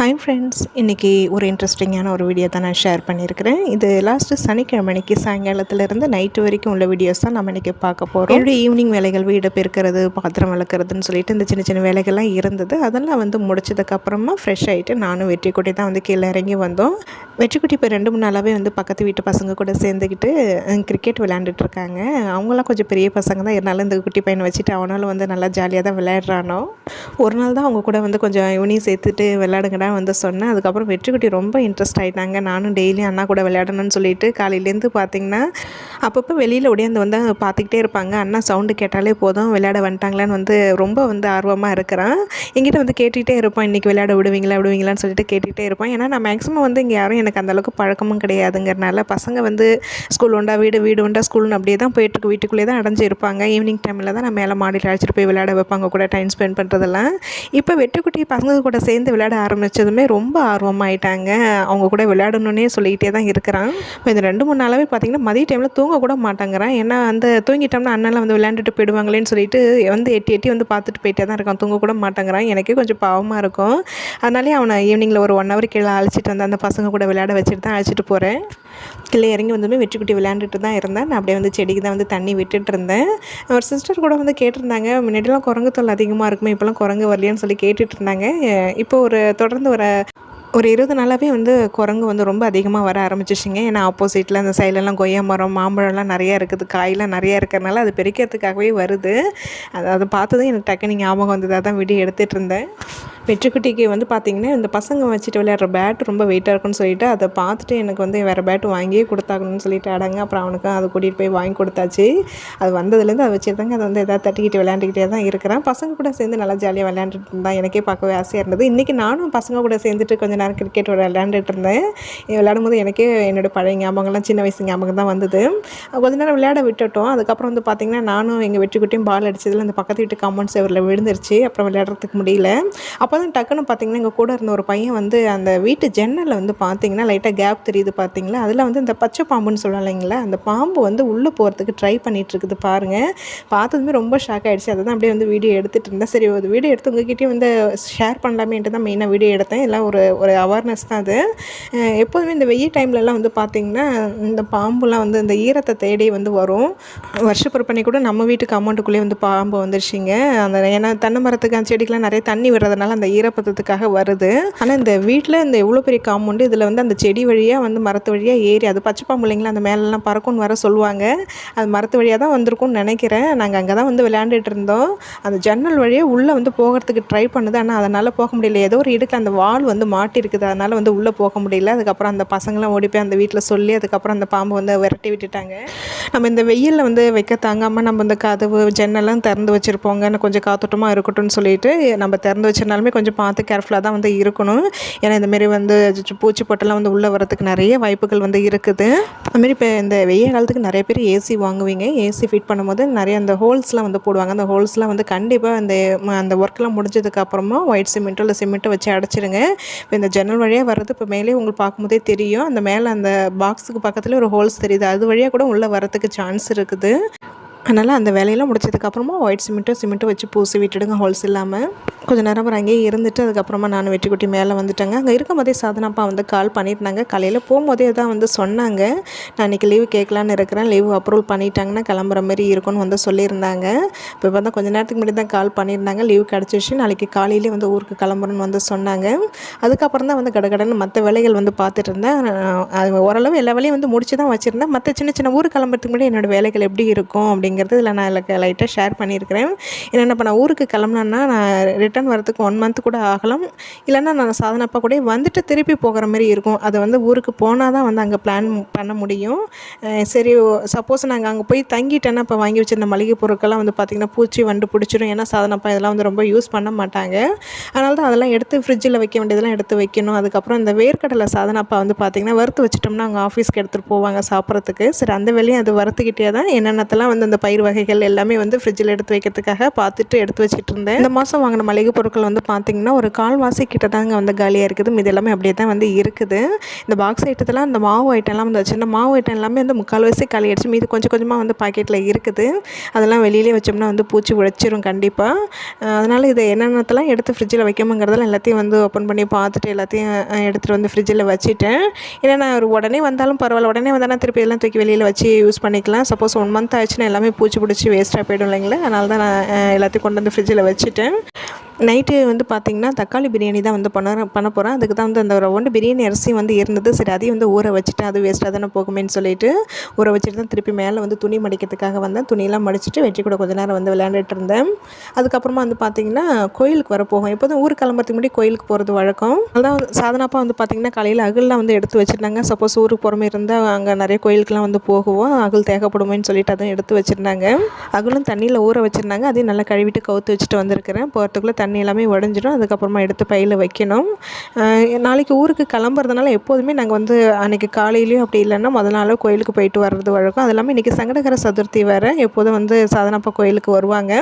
Hi friends இன்றைக்கி ஒரு இன்ட்ரெஸ்டிங்கான ஒரு வீடியோ தான் நான் ஷேர் பண்ணியிருக்கிறேன். இது லாஸ்ட்டு சனிக்கிழமை அன்னைக்கு சாயங்காலத்துலேருந்து நைட்டு வரைக்கும் உள்ள வீடியோஸ் தான் நம்ம இன்றைக்கி பார்க்க போகிறோம் என்னுடைய ஈவினிங் வேலைகள் வீடு பெருக்கிறது பாத்திரம் வளர்க்குறதுன்னு சொல்லிட்டு இந்த சின்ன சின்ன வேலைகள்லாம் இருந்தது. அதெல்லாம் வந்து முடிச்சதுக்கப்புறமா ஃப்ரெஷ் ஆகிட்டு நானும் வெற்றிக்குட்டி தான் வந்து கீழே இறங்கி வந்தோம். வெற்றிக்குட்டி இப்போ ரெண்டு மூணு நாளாகவே வந்து பக்கத்து வீட்டு பசங்க கூட சேர்ந்துக்கிட்டு கிரிக்கெட் விளையாண்டுட்டு இருக்காங்க. அவங்களாம் கொஞ்சம் பெரிய பசங்க தான். இருந்தாலும் இந்த குட்டி பையனை வச்சுட்டு அவனாலும் வந்து நல்லா ஜாலியாக தான் விளையாடுறானோ. ஒரு நாள் தான் அவங்க கூட வந்து கொஞ்சம் இவனையும் சேர்த்துட்டு விளையாடுங்கடா வந்து சொன்னேன். அதுக்கப்புறம் வெற்றிக்குட்டி ரொம்ப இன்ட்ரெஸ்ட் ஆகிட்டாங்க நானும் டெய்லியும் அண்ணா கூட விளையாடணும்னு சொல்லிட்டு காலையிலேருந்து பார்த்தீங்கன்னா அப்பப்போ வெளியில் ஒடியாந்து வந்து பார்த்துக்கிட்டே இருப்பாங்க. அண்ணா சவுண்டு கேட்டாலே போதும் விளையாட வந்துட்டாங்களான்னு வந்து ரொம்ப வந்து ஆர்வமாக இருக்கிறான். எங்கிட்ட வந்து கேட்டுகிட்டே இருப்பான். இன்றைக்கி விளையாட விடுவீங்களா விடுவீங்களான்னு சொல்லிட்டு கேட்டுகிட்டே இருப்பான். ஏன்னா நான் மேக்ஸிமம் வந்து இங்கே யாரும் எனக்கு அந்தளவுக்கு பழக்கமும் கிடையாதுங்கிறனால பசங்க வந்து ஸ்கூல் உண்டா வீடு வீடு உண்டா ஸ்கூல்னு அப்படியே தான் போயிட்டுருக்கு வீட்டுக்குள்ளே தான் அடைஞ்சு இருப்பாங்க. ஈவினிங் டைமில் தான் நான் மேலே மாடியில் அழைச்சிட்டு போய் விளையாட வைப்பாங்க கூட டைம் ஸ்பெண்ட் பண்ணுறதெல்லாம் இப்போ வெட்டுக்குட்டி பசங்க கூட சேர்ந்து விளையாட ஆரம்பித்ததுமே ரொம்ப ஆர்வமாயிட்டாங்க. அவங்க கூட விளையாடணுன்னே சொல்லிக்கிட்டே தான் இருக்கிறான். இப்போ இந்த ரெண்டு மூணு நாளாகவே பார்த்திங்கன்னா மதிய டைமில் தூங்க கூட மாட்டேங்கிறான். ஏன்னா அந்த தூங்கிட்டோம்னா அண்ணெல்லாம் வந்து விளையாண்டுட்டு போயிடுவாங்களேன்னு சொல்லிட்டு வந்து எட்டி எட்டி வந்து பார்த்துட்டு போயிட்டே தான் இருக்கான். தூங்க கூட மாட்டேங்கிறான். எனக்கே கொஞ்சம் பாவமாக இருக்கும். அதனாலே அவனை ஈவினிங்கில் ஒரு ஒன் ஹவர் கீழே அழைச்சிட்டு வந்து அந்த பசங்க கூட விளையாட வச்சுட்டு தான் அழைச்சிட்டு போகிறேன் கீழே இறங்கி வந்துமே வெற்றிக்குட்டி விளையாண்டுட்டு தான் இருந்தேன். நான் அப்படியே வந்து செடிக்கு தான் வந்து தண்ணி விட்டுட்டு இருந்தேன். ஒரு சிஸ்டர் கூட வந்து கேட்டிருந்தாங்க முன்னாடிலாம் குரங்கு தொல்லை அதிகமாக இருக்குமே இப்போலாம் குரங்கு வரலையான்னு சொல்லி கேட்டுட்டு இருந்தாங்க. இப்போ ஒரு தொடர்ந்து ஒரு ஒரு இருபது நாளாகவே வந்து குரங்கு வந்து ரொம்ப அதிகமாக வர ஆரம்பிச்சிச்சிங்க. ஏன்னா ஆப்போசிட்டில் அந்த சைட்லலாம் கொய்யா மரம் மாம்பழம்லாம் நிறையா இருக்குது. காயெலாம் நிறையா இருக்கிறனால அது பெருக்கிறதுக்காகவே வருது. அது அதை பார்த்ததும் எனக்கு டக்குனு ஞாபகம் வந்ததாக தான் வீடியோ எடுத்துகிட்டு இருந்தேன். வெற்றிக்குட்டிக்கு வந்து பார்த்திங்கன்னா இந்த பசங்க வச்சுட்டு விளையாடுற பேட் ரொம்ப வெயிட்டாக இருக்குன்னு சொல்லிட்டு அதை பார்த்துட்டு எனக்கு வந்து வேறு பேட் வாங்கியே கொடுத்தாகணும்னு சொல்லிட்டு அடங்க. அப்புறம் அவனுக்கு அதை கூட்டிகிட்டு போய் வாங்கி கொடுத்தாச்சு. அது வந்ததுலேருந்து அதை வச்சுருந்தாங்க அதை வந்து எதாவது தட்டிக்கிட்டு விளையாண்டுக்கிட்டே தான் இருக்கிறேன். பசங்க கூட சேர்ந்து நல்லா ஜாலியாக விளையாண்டுட்டு இருந்தான். எனக்கே பார்க்கவே ஆசையாக இருந்தது. இன்றைக்கி நானும் பசங்க கூட சேர்ந்துட்டு கொஞ்சம் நேரம் கிரிக்கெட் விளையாண்டுட்டு இருந்தேன் விளையாடும் போது எனக்கே என்னோடய பழைய ஞாபகம்லாம் சின்ன வயசு ஞாபகம் தான் வந்தது. கொஞ்ச நேரம் விளையாட விட்டுட்டோம். அதுக்கப்புறம் வந்து பார்த்திங்கன்னா நானும் எங்கள் வெற்றிக்குட்டியும் பால் அடித்ததில் அந்த பக்கத்து வீட்டு காம்பவுண்ட் சேவரில் விழுந்துருச்சு. அப்புறம் விளையாடுறதுக்கு முடியல. அப்போ தான் டக்குன்னு பார்த்தீங்கன்னா எங்கள் கூட இருந்த ஒரு பையன் வந்து அந்த வீட்டு ஜன்னலில் வந்து பார்த்தீங்கன்னா லைட்டாக கேப் தெரியுது பார்த்தீங்களா அதில் வந்து இந்த பச்சை பாம்புன்னு சொல்லலாம் இல்லைங்களா? அந்த பாம்பு வந்து உள்ளே போகிறதுக்கு ட்ரை பண்ணிகிட்ருக்குது பாருங்கள் பார்த்ததுமே ரொம்ப ஷாக் ஆகிடுச்சு அதை தான் அப்படியே வந்து வீடியோ எடுத்துகிட்டு இருந்தேன். சரி ஒரு வீடியோ எடுத்து உங்ககிட்டயும் வந்து ஷேர் பண்ணலாமேன்ட்டு தான் மெயினாக வீடியோ எடுத்தேன். எல்லாம் ஒரு ஒரு அவேர்னஸ் தான் அது. எப்போதுமே இந்த வெயில் டைம்லலாம் வந்து பார்த்திங்கன்னா இந்த பாம்புலாம் வந்து இந்த ஈரத்தை தேடி வந்து வரும். வருஷப்பிறப்பண்ணி கூட நம்ம வீட்டுக்கு அமௌண்ட்டுக்குள்ளேயே வந்து பாம்பு வந்துருச்சுங்க. அந்த ஏன்னா தென்னை மரத்துக்கு அந்த செடிக்கெலாம் நிறைய தண்ணி விடுறதுனால அந்த ஈரப்பதத்துக்காக வருது. ஆனால் இந்த வீட்டில் இந்த எவ்வளோ பெரிய காம்பவுண்டு இதில் வந்து அந்த செடி வழியாக வந்து மரத்து வழியாக ஏறி அது பச்சை பாம்பு இல்லைங்களா அந்த மேலெலாம் பறக்கும்னு வர சொல்லுவாங்க. அது மரத்து வழியாக தான் வந்திருக்கும்னு நினைக்கிறேன். நாங்கள் அங்கே தான் வந்து விளையாண்டுட்டு இருந்தோம். அந்த ஜன்னல் வழியே உள்ளே வந்து போகிறதுக்கு ட்ரை பண்ணுது. ஆனால் அதனால் போக முடியல. ஏதோ ஒரு இடுக்கில் அந்த வால் வந்து மாட்டி மாட்டிருக்குது அதனால் வந்து உள்ளே போக முடியல. அதுக்கப்புறம் அந்த பசங்களாம் ஓடி போய் அந்த வீட்டில் சொல்லி அதுக்கப்புறம் அந்த பாம்பு வந்து விரட்டி விட்டுட்டாங்க. நம்ம இந்த வெயிலில் வந்து வைக்க தாங்காமல் நம்ம இந்த கதவு ஜன்னல்லாம் திறந்து வச்சுருப்போங்க. கொஞ்சம் காத்தோட்டமாக இருக்கட்டும்னு சொல்லிட்டு நம்ம திறந்து வச்சிருந்தாலுமே கொஞ்சம் பார்த்து கேர்ஃபுல்லாக தான் வந்து இருக்கணும். ஏன்னா இந்தமாரி வந்து பூச்சி பொட்டெல்லாம் வந்து உள்ளே வரதுக்கு நிறைய வாய்ப்புகள் வந்து இருக்குது. அதுமாரி இப்போ இந்த வெய்ய காலத்துக்கு நிறைய பேர் ஏசி வாங்குவீங்க. ஏசி ஃபிட் பண்ணும்போது நிறைய அந்த ஹோல்ஸ்லாம் வந்து போடுவாங்க. அந்த ஹோல்ஸ்லாம் வந்து கண்டிப்பாக அந்த அந்த ஒர்க்லாம் முடிஞ்சதுக்கப்புறமா ஒயிட் சிமெண்ட்டோ இல்லை சிமெண்ட்டோ வச்சு அடைச்சிடுங்க இப்போ இந்த ஜன்னல் வழியாக வர்றது இப்போ மேலே உங்களுக்கு பார்க்கும்போதே தெரியும். அந்த மேலே அந்த பாக்ஸுக்கு பக்கத்தில் ஒரு ஹோல்ஸ் தெரியுது. அது வழியாக கூட உள்ளே வரத்துக்கு சான்ஸ் இருக்குது. அதனால் அந்த வேலையெல்லாம் முடிச்சதுக்கப்புறமா ஒயிட் சிமெண்ட்டும் சிமெண்ட்டும் வச்சு பூசி விட்டுடுங்க ஹோல்ஸ் இல்லாமல் கொஞ்சம் நேரம் அப்புறம் அங்கேயே இருந்துட்டு அதுக்கப்புறமா நான் வெற்றிக்குட்டி மேலே வந்துட்டேங்க. அங்கே இருக்கும் போதே சாதனாப்பா வந்து கால் பண்ணியிருந்தாங்க. காலையில் போகும்போதே தான் வந்து சொன்னாங்க. நான் இன்றைக்கி லீவு கேட்கலான்னு இருக்கிறேன். லீவு அப்ரூவல் பண்ணிட்டாங்கன்னா கிளம்புற மாதிரி இருக்கும்னு வந்து சொல்லியிருந்தாங்க. இப்போ பார்த்தா கொஞ்சம் நேரத்துக்கு முன்னாடி தான் கால் பண்ணியிருந்தாங்க. லீவு கிடச்சிச்சு நாளைக்கு காலையிலே வந்து ஊருக்கு கிளம்புறேன்னு வந்து சொன்னாங்க. அதுக்கப்புறம் தான் வந்து கடகடன்னு மற்ற வேலைகள் வந்து பார்த்துட்டு இருந்தேன். அது ஓரளவு எல்லா வேலையும் வந்து முடிச்சு தான் வச்சுருந்தேன். மற்ற சின்ன சின்ன ஊர் கிளம்புறதுக்கு முன்னாடி என்னோடய வேலைகள் எப்படி இருக்கும் அப்படிங்கிறது இதில் நான் லைட்டாக ஷேர் பண்ணியிருக்கிறேன். என்னென்ன இப்போ நான் ஊருக்கு கிளம்புனேன்னா நான் ரிட்டர்ன் ரிட்டன் வரதுக்கு ஒன் மந்த் கூட ஆகலாம். இல்லைன்னா நான் சாதனப்பா கூட வந்துட்டு திருப்பி போகிற மாதிரி இருக்கும். அது வந்து ஊருக்கு போனால் தான் வந்து அங்கே பிளான் பண்ண முடியும். சரி சப்போஸ் நாங்கள் அங்கே போய் தங்கிட்டேன்னா இப்போ வாங்கி வச்சிருந்த மளிகை பொருட்கள்லாம் வந்து பார்த்திங்கன்னா பூச்சி வண்டு பிடிச்சிரும். ஏன்னா சாதனப்பா இதெல்லாம் வந்து ரொம்ப யூஸ் பண்ண மாட்டாங்க. அதனால தான் அதெல்லாம் எடுத்து ஃப்ரிட்ஜில் வைக்க வேண்டியதெல்லாம் எடுத்து வைக்கணும். அதுக்கப்புறம் இந்த வேர்க்கடலை சாதனப்பா வந்து பார்த்திங்கன்னா வறுத்து வச்சிட்டோம்னா அங்கே ஆஃபீஸ்க்கு எடுத்துகிட்டு போவாங்க சாப்பிட்றதுக்கு. சரி அந்த வேலையும் அது வறுத்துக்கிட்டே தான் என்னென்னத்தெல்லாம் வந்து அந்த பயிர் வகைகள் எல்லாமே வந்து ஃப்ரிட்ஜில் எடுத்து வைக்கிறதுக்காக பார்த்துட்டு எடுத்து வச்சுட்டு இருந்தேன். இந்த மாதம் வாங்கின மளிகை மளிகை பொருட்கள் வந்து பார்த்திங்கன்னா ஒரு கால்வாசி கிட்ட தாங்க வந்து காலியாக இருக்குது. இது எல்லாமே அப்படியே தான் வந்து இருக்குது. இந்த பாக்ஸ் ஐட்டத்தில் அந்த மாவு ஐட்டம்லாம் வந்து சின்ன மாவு ஐட்டம் எல்லாமே வந்து முக்கால்வாசி காலி ஆயிடுச்சு. மீது கொஞ்சம் கொஞ்சமாக வந்து பாக்கெட்டில் இருக்குது. அதெல்லாம் வெளியிலே வச்சோம்னா வந்து பூச்சி உழைச்சிரும் கண்டிப்பாக அதனால் இது என்னென்னத்தெல்லாம் எடுத்து ஃப்ரிட்ஜில் வைக்கணுங்கிறதெல்லாம் எல்லாத்தையும் வந்து ஓப்பன் பண்ணி பார்த்துட்டு எல்லாத்தையும் எடுத்துகிட்டு வந்து ஃப்ரிட்ஜில் வச்சுட்டேன். ஏன்னா நான் ஒரு உடனே வந்தாலும் பரவாயில்ல. உடனே வந்தால் திருப்பி எல்லாம் தூக்கி வெளியில் வச்சு யூஸ் பண்ணிக்கலாம். சப்போஸ் ஒன் மந்த் ஆச்சுன்னா எல்லாமே பூச்சி பிடிச்சி வேஸ்ட்டாக போயிடும் இல்லைங்களா? அதனால தான் நான் எல்லாத்தையும் கொண்டு வந்து ஃப்ரிட்ஜில் வச்சுட்டேன். நைட்டு வந்து பார்த்திங்கன்னா தக்காளி பிரியாணி தான் வந்து பண்ண பண்ண போகிறேன் அதுக்கு தான் வந்து அந்த ரவுண்டு பிரியாணி அரிசி வந்து இருந்தது. சரி அதையும் வந்து ஊற வச்சுட்டு அது வேஸ்ட்டாக தானே போகுமேன்னு சொல்லிட்டு ஊற வச்சுட்டு தான் திருப்பி மேலே வந்து துணி மடிக்கிறதுக்காக வந்தேன். துணியெல்லாம் மடிச்சுட்டு வெற்றி கூட கொஞ்ச நேரம் வந்து விளையாண்டுட்டு இருந்தேன். அதுக்கப்புறமா வந்து பார்த்திங்கன்னா கோயிலுக்கு வர போகும் எப்போதும் ஊர் கிளம்புறதுக்கு முன்னாடி கோயிலுக்கு போகிறது வழக்கம். அதான் வந்து சாதனாப்பா வந்து பார்த்திங்கன்னா காலையில் அகல்லாம் வந்து எடுத்து வச்சுருந்தாங்க. சப்போஸ் ஊருக்கு போகிற மாதிரி இருந்தால் அங்கே நிறைய கோயிலுக்குலாம் வந்து போகுவோம். அகல் தேவைப்படுமேன்னு சொல்லிட்டு அதையும் எடுத்து வச்சுருந்தாங்க. அகலும் தண்ணியில் ஊற வச்சுருந்தாங்க. அதையும் நல்லா கழுவிட்டு கவுத்து வச்சுட்டு வந்திருக்கிறேன். போகிறதுக்குள்ளே தண்ணி தண்ணி எல்லாமே உடஞ்சிடும் அதுக்கப்புறமா எடுத்து பையில் வைக்கணும். நாளைக்கு ஊருக்கு கிளம்புறதுனால எப்போதுமே நாங்கள் வந்து அன்றைக்கி காலையிலையும் அப்படி இல்லைன்னா முதல் நாளோ கோயிலுக்கு போயிட்டு வர்றது வழக்கம். அது இல்லாமல் இன்றைக்கி சங்கடகர சதுர்த்தி வேறு. எப்போதும் வந்து சாதனப்பா கோயிலுக்கு வருவாங்க.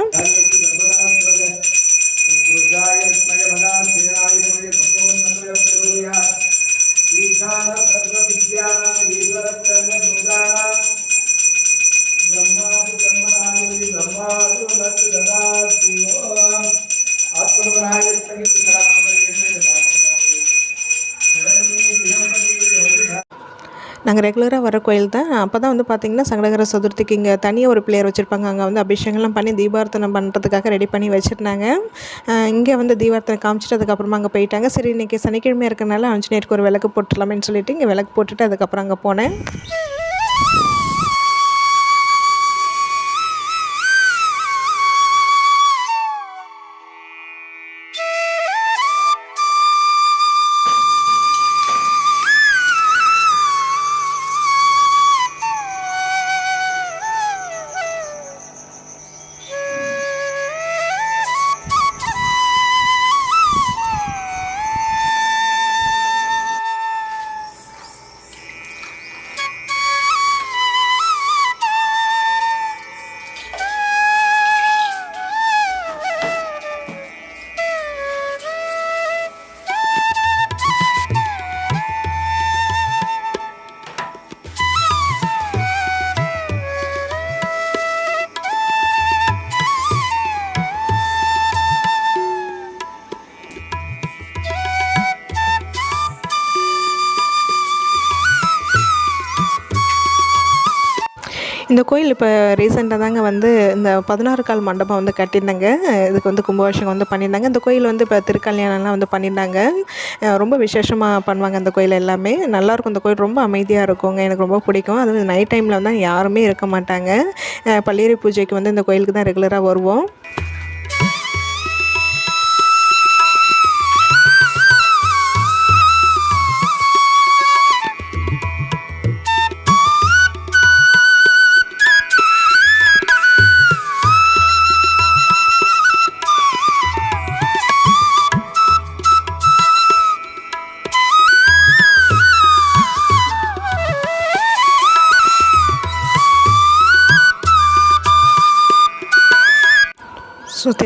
நாங்கள் ரெகுலராக வர கோயில் தான். அப்போ தான் வந்து பார்த்திங்கன்னா சங்கடகர சதுர்த்திக்கு இங்கே தனியாக ஒரு பிளேயர் வச்சுருப்பாங்க. அங்கே வந்து அபிஷேகம்லாம் பண்ணி தீபார்த்தனை பண்ணுறதுக்காக ரெடி பண்ணி வச்சுருந்தாங்க. இங்கே வந்து தீபார்த்தனை காமிச்சிட்டு அதுக்கப்புறமா அங்கே போயிட்டாங்க. சரி இன்றைக்கி சனிக்கிழமை இருக்கிறனால ஆஞ்சநேயருக்கு ஒரு விளக்கு போட்டுடலாமேன்னு சொல்லிட்டு இங்கே விளக்கு போட்டுட்டு அதுக்கப்புறம் அங்கே போனேன். இந்த கோயில் இப்போ ரீசெண்டாக தாங்க வந்து இந்த பதினாறு கால் மண்டபம் வந்து கட்டியிருந்தாங்க. இதுக்கு வந்து கும்பாபிஷேகம் வந்து பண்ணியிருந்தாங்க. இந்த கோயில் வந்து இப்போ திருக்கல்யாணம்லாம் வந்து பண்ணியிருந்தாங்க. ரொம்ப விசேஷமாக பண்ணுவாங்க அந்த கோயில் எல்லாமே. நல்லாயிருக்கும் இந்த கோயில். ரொம்ப அமைதியாக இருக்குங்க. எனக்கு ரொம்ப பிடிக்கும். அதுவும் நைட் டைமில் வந்து யாருமே இருக்க மாட்டாங்க. பள்ளியறை பூஜைக்கு வந்து இந்த கோயிலுக்கு தான் ரெகுலராக வருவோம்.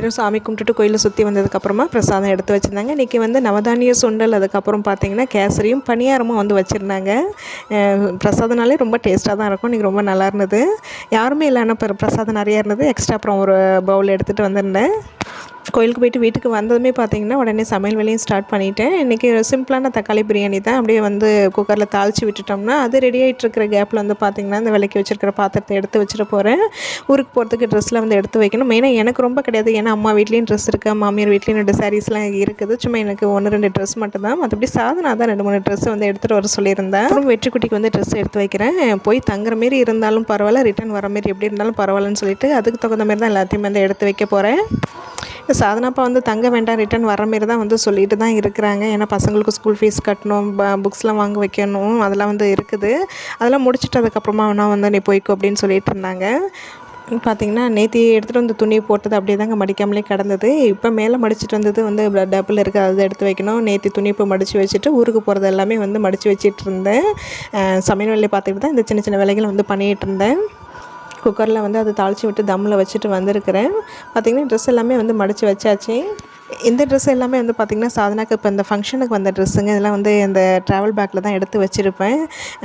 சுற்றிலும் சாமி கும்பிட்டுட்டு கோயிலை சுற்றி வந்ததுக்கப்புறமா பிரசாதம் எடுத்து வச்சுருந்தாங்க. இன்றைக்கி வந்து நவதானிய சுண்டல் அதுக்கப்புறம் பார்த்திங்கன்னா கேசரியும் பணியாரமும் வந்து வச்சுருந்தாங்க. பிரசாதனாலே ரொம்ப டேஸ்ட்டாக தான் இருக்கும். இன்றைக்கி ரொம்ப நல்லா இருந்தது. யாருமே இல்லைன்னா பிரசாதம் நிறையா இருந்தது. எக்ஸ்ட்ரா அப்புறம் ஒரு பவுல் எடுத்துகிட்டு வந்திருந்தேன். கோயிலுக்கு போயிட்டு வீட்டுக்கு வந்ததுமே பார்த்தீங்கன்னா உடனே சமையல் வேலையும் ஸ்டார்ட் பண்ணிவிட்டேன் இன்றைக்கி சிம்பிளான தக்காளி பிரியாணி தான். அப்படியே வந்து குக்கரில் தாளித்து விட்டுட்டோம்னா அது ரெடி ஆகிட்டு இருக்கிற கேப்பில் வந்து பார்த்திங்கன்னா இந்த விலைக்கு வச்சுருக்கிற பாத்திரத்தை எடுத்து வச்சுட்டு போகிறேன் ஊருக்கு போகிறதுக்கு ட்ரெஸ்ஸில் வந்து எடுத்து வைக்கணும். மெயினாக எனக்கு ரொம்ப கிடையாது. ஏன்னா அம்மா வீட்லேயும் ட்ரெஸ் இருக்குது மாமியார் வீட்லேயும் ரெண்டு சாரீஸ்லாம் இருக்குது. சும்மா எனக்கு ஒன்று ரெண்டு ட்ரெஸ் மட்டும் தான். மற்றபடி சாதனா தான் ரெண்டு மூணு ட்ரெஸ் வந்து எடுத்துகிட்டு வர சொல்லியிருந்தேன். அப்புறம் வெற்றிக்குட்டிக்கு வந்து ட்ரெஸ் எடுத்து வைக்கிறேன். போய் தங்குற மாரி இருந்தாலும் பரவாயில்ல. ரிட்டன் வர மாரி எப்படி இருந்தாலும் பரவாயில்லன்னு சொல்லிட்டு அதுக்கு தகுந்த மாதிரி தான் எல்லாத்தையும் வந்து எடுத்து வைக்க போகிறேன் சாதனாப்பா வந்து தங்க வேண்டாம் ரிட்டன் வர மாரி தான் வந்து சொல்லிட்டு தான் இருக்கிறாங்க. ஏன்னா பசங்களுக்கு ஸ்கூல் ஃபீஸ் கட்டணும் புக்ஸ்லாம் வாங்க வைக்கணும் அதெல்லாம் வந்து இருக்குது. அதெல்லாம் முடிச்சுட்டு அதுக்கப்புறமா வேணால் வந்து நீ போய்க்கோ அப்படின்னு சொல்லிட்டு இருந்தாங்க. பார்த்திங்கன்னா நேற்று எடுத்துகிட்டு வந்து துணி போட்டது அப்படியே தாங்க மடிக்காமலே கிடந்தது. இப்போ மேலே மடிச்சிட்டு வந்தது வந்து டப்பில் இருக்குது அதை எடுத்து வைக்கணும். நேற்று துணி இப்போ மடித்து வச்சுட்டு ஊருக்கு போகிறது எல்லாமே வந்து மடித்து வச்சிட்டு இருந்தேன். சமையல் வேலையை பார்த்துக்கிட்டு தான் இந்த சின்ன சின்ன வேலைகளை வந்து பண்ணிகிட்டு இருந்தேன். குக்கரில் வந்து அதை தாளித்து விட்டு தம்மில் வச்சுட்டு வந்திருக்கிறேன். பார்த்திங்கன்னா ட்ரெஸ் எல்லாமே வந்து மடித்து வச்சாச்சு. இந்த ட்ரெஸ் எல்லாமே வந்து பார்த்திங்கன்னா சாதனாக்கு இப்போ இந்த ஃபங்க்ஷனுக்கு வந்த ட்ரெஸ்ஸுங்க இதெல்லாம் வந்து இந்த ட்ராவல் பேக்கில் தான் எடுத்து வச்சுருப்பேன்.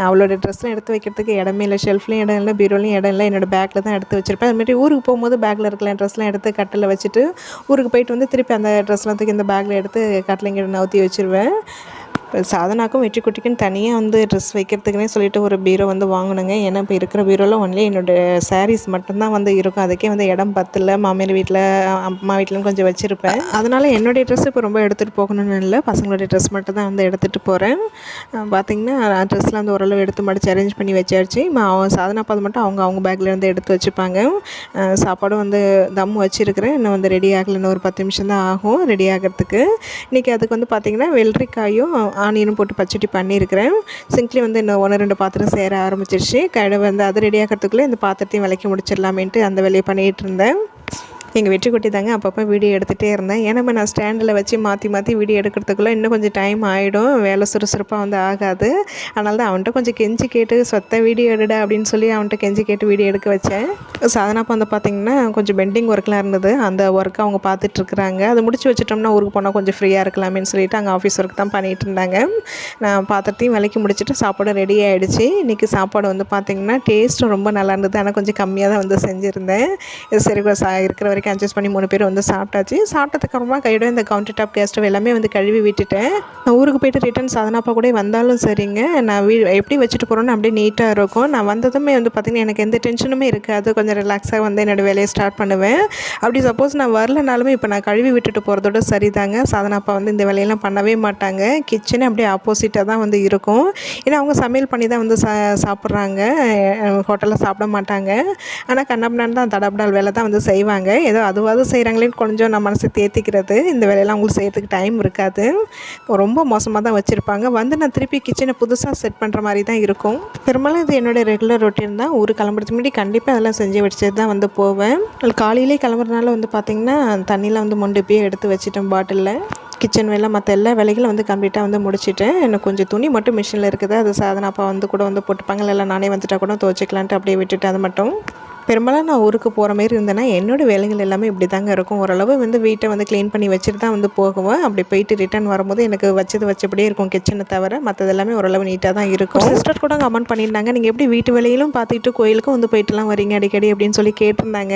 அவளோட ட்ரெஸ்லாம் எடுத்து வைக்கிறதுக்கு இடமே இல்லை. ஷெல்ஃப்லேயும் இடம் இல்லை. பீரோலையும் இடம் இல்லை. என்னோடய பேக்கில் தான் எடுத்து வச்சுருப்பேன். அதுமாதிரி ஊருக்கு போகும்போது பேக்கில் இருக்கிற ட்ரெஸ்லாம் எடுத்து கட்டில் வச்சுட்டு ஊருக்கு போயிட்டு வந்து திருப்பி அந்த ட்ரெஸ்லாம் தூக்கி இந்த பேக்கில் எடுத்து கட்டிலிங்க நவுத்தி வச்சுருவேன். சாதனாக்கும் வெற்றி குட்டிக்குன்னு தனியாக வந்து ட்ரெஸ் வைக்கிறதுக்குனே சொல்லிட்டு ஒரு பீரோ வந்து வாங்கினேங்க ஏன்னா இப்போ இருக்கிற பீரோவில் ஒன்லி என்னோடய சாரீஸ் மட்டும்தான் வந்து இருக்கும். அதுக்கே வந்து இடம் பத்தல. மாமியார் வீட்டில் அம்மா வீட்டிலும் கொஞ்சம் வச்சுருப்பேன். அதனால் என்னுடைய ட்ரெஸ் இப்போ ரொம்ப எடுத்துகிட்டு போகணும்னு இல்லை. பசங்களுடைய ட்ரெஸ் மட்டும் தான் வந்து எடுத்துகிட்டு போகிறேன் பார்த்திங்கன்னா ட்ரெஸ்லாம் வந்து ஓரளவு எடுத்து மடித்து அரேஞ்ச் பண்ணி வச்சாச்சு. அவங்க அவன் சாதனா பாது மட்டும் அவங்க அவங்க பேக்கில் இருந்து எடுத்து வச்சுப்பாங்க. சாப்பாடும் வந்து தம் வச்சுருக்கிறேன். இன்னும் வந்து ரெடி ஆகலை இன்னும் ஒரு பத்து நிமிஷம் தான் ஆகும் ரெடி ஆகிறதுக்கு. இன்றைக்கி அதுக்கு வந்து பார்த்திங்கன்னா வெள்ளரிக்காயும் ஆனியனும் போட்டு பச்சடி பண்ணியிருக்கிறேன். சிங்க்லி வந்து இன்னும் ஒன்று ரெண்டு பாத்திரம் சேர ஆரம்பிச்சிருச்சு. கடை வந்து அது ரெடி ஆகிறதுக்குள்ளே இந்த பாத்திரத்தையும் விளக்கி முடிச்சிடலாமேன்ட்டு அந்த வேலையை பண்ணிகிட்டு இருந்தேன். எங்கள் வெற்றி குட்டி தாங்க அப்பப்போ வீடியோ எடுத்துகிட்டே இருந்தேன். ஏன்னா நான் ஸ்டாண்டில் வச்சு மாற்றி மாற்றி வீடியோ எடுக்கிறதுக்குள்ளே இன்னும் கொஞ்சம் டைம் ஆகிடும். வேலை சுறுசுறுப்பாக வந்து ஆகாது. அதனால தான் அவன்கிட்ட கொஞ்சம் கெஞ்சி கேட்டு சொத்த வீடியோ எடுடா அப்படின்னு சொல்லி அவன்கிட்ட கெஞ்சி கேட்டு வீடியோ எடுக்க வச்சேன். சாதனாப்பா வந்து பார்த்திங்கன்னா கொஞ்சம் பெண்டிங் ஒர்க்லாம் இருந்தது. அந்த ஒர்க்கை அவங்க பார்த்துட்டு இருக்கிறாங்க. அதை முடிச்சு வச்சிட்டோம்னா ஊருக்கு போனால் கொஞ்சம் ஃப்ரீயாக இருக்கலாமேன்னு சொல்லிட்டு அங்கே ஆஃபீஸ் ஒர்க் தான் பண்ணிகிட்டு இருந்தாங்க. நான் பாத்திரத்தையும் விலைக்கு முடிச்சுட்டு சாப்பாடு ரெடி ஆகிடுச்சு இன்றைக்கி சாப்பாடு வந்து பார்த்திங்கன்னா டேஸ்ட்டும் ரொம்ப நல்லா இருந்தது. ஆனால் கொஞ்சம் கம்மியாக தான் வந்து செஞ்சுருந்தேன். சரி கூட சா இருக்கிற வரைக்கும் அட்ஜஸ்ட் பண்ணி மூணு பேர் வந்து சாப்பிட்டாச்சு. சாப்பிட்டதுக்கப்புறமா கையோட இந்த கவுண்டர் டாப் கேஸ்டவ் எல்லாமே வந்து கழுவி விட்டுட்டேன். நான் ஊருக்கு போயிட்டு ரிட்டர்ன் சாதனாப்பா கூட வந்தாலும் சரிங்க. நான் வீ எப்படி வச்சுட்டு போகிறோன்னு அப்படியே நீட்டாக இருக்கும். நான் வந்ததுமே வந்து பார்த்திங்கன்னா எனக்கு எந்த டென்ஷனுமே இருக்காது. கொஞ்சம் ரிலாக்ஸாக வந்து என்னோடய வேலையை ஸ்டார்ட் பண்ணுவேன். அப்படி சப்போஸ் நான் வரலனாலுமே இப்போ நான் கழுவி விட்டுட்டு போகிறதோட சரிதாங்க. சாதனாப்பா வந்து இந்த வேலையெல்லாம் பண்ணவே மாட்டாங்க. கிச்சனே அப்படியே ஆப்போசிட்டாக தான் வந்து இருக்கும். ஏன்னா அவங்க சமையல் பண்ணி தான் வந்து சா சாப்பிட்றாங்க. ஹோட்டலில் சாப்பிட மாட்டாங்க. ஆனால் கண்ணப்பனான் தான் தடபடால் வேலை தான் வந்து செய்வாங்க. ஏதோ அதுவாது செய்கிறாங்களேன்னு கொஞ்சம் நான் மனசு தேத்திக்கிறது. இந்த வேலையெல்லாம் உங்களுக்கு செய்கிறதுக்கு டைம் இருக்காது. ரொம்ப மோசமாக தான் வச்சுருப்பாங்க. வந்து நான் திருப்பி கிச்சனை புதுசாக செட் பண்ணுற மாதிரி தான் இருக்கும். பெரும்பாலும் இது என்னோட ரெகுலர் ரொட்டீன் தான். ஊர் கிளம்புறதுக்கு முன்னாடி கண்டிப்பாக அதெல்லாம் செஞ்சு வச்சுட்டு தான் வந்து போவேன். காலையிலே கிளம்புறதுனால வந்து பார்த்திங்கன்னா தண்ணியில் வந்து மொண்டு போய் எடுத்து வச்சுட்டேன் பாட்டிலில். கிச்சன் வேலை மற்ற எல்லா வேலைகளும் வந்து கம்ப்ளீட்டாக வந்து முடிச்சிட்டேன் எனக்கு கொஞ்சம் துணி மட்டும் மிஷினில் இருக்குது. அது சாதனப்பா வந்து கூட வந்து போட்டுப்பாங்க. இல்லை நானே வந்துட்டால் கூட துவச்சிக்கலான்ட்டு அப்படியே விட்டுட்டு அது மட்டும். பெரும்பாலும் நான் ஊருக்கு போகிற மாரி இருந்தேன்னா என்னோடய வேலைகள் எல்லாமே இப்படி தாங்க இருக்கும். ஓரளவு வந்து வீட்டை வந்து க்ளீன் பண்ணி வச்சுட்டு தான் வந்து போகுவேன். அப்படி போயிட்டு ரிட்டர்ன் வரும்போது எனக்கு வச்சது வச்சபடியே இருக்கும் கிச்சனை தவிர. மற்றது எல்லாமே ஓரளவு நீட்டாக தான் இருக்கும். சிஸ்டர் கூட கமெண்ட் பண்ணியிருந்தாங்க. நீங்கள் எப்படி வீட்டு வேலையிலும் பார்த்துட்டு கோயிலுக்கும் வந்து போயிட்டுலாம் வரீங்க அடிக்கடி அப்படின்னு சொல்லி கேட்டிருந்தாங்க.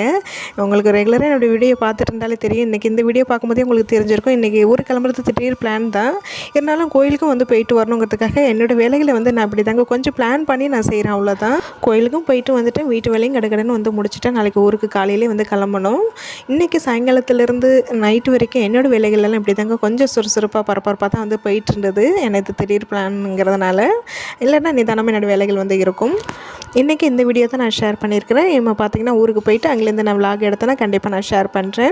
உங்களுக்கு ரெகுலராக என்னோட வீடியோ பார்த்துட்டு இருந்தாலே தெரியும். இன்றைக்கி இந்த வீடியோ பார்க்கும்போதே உங்களுக்கு தெரிஞ்சிருக்கும். இன்றைக்கி ஊர் கிளம்புறது திடீர் பிளான் தான். இருந்தாலும் கோயிலுக்கும் வந்து போயிட்டு வரணுங்கிறதுக்காக என்னோட வேலைகளை வந்து நான் இப்படி தாங்க கொஞ்சம் பிளான் பண்ணி நான் செய்கிறேன் அவ்வளோதான் கோயிலுக்கும் போயிட்டு வந்துட்டு வீட்டு வேலையும் கடகடன்னு வந்து வந்து முடிச்சுட்டு நாளைக்கு ஊருக்கு காலையிலே வந்து கிளம்பணும். இன்றைக்கி சாயங்காலத்துலேருந்து நைட்டு வரைக்கும் என்னோடய வேலைகள்லாம் இப்படி தாங்க கொஞ்சம் சுறுசுறுப்பாக பரபரப்பாக தான் வந்து போயிட்டு இருந்தது எனக்கு திடீர் பிளான்ங்கிறதுனால இல்லைன்னா நிதானமாக என்னோடய வேலைகள் வந்து இருக்கும். இன்றைக்கி இந்த வீடியோ தான் நான் ஷேர் பண்ணியிருக்கிறேன். இப்போ பார்த்தீங்கன்னா ஊருக்கு போயிட்டு அங்கேருந்து நான் vlog எடுத்தேன்னா கண்டிப்பாக நான் ஷேர் பண்ணுறேன்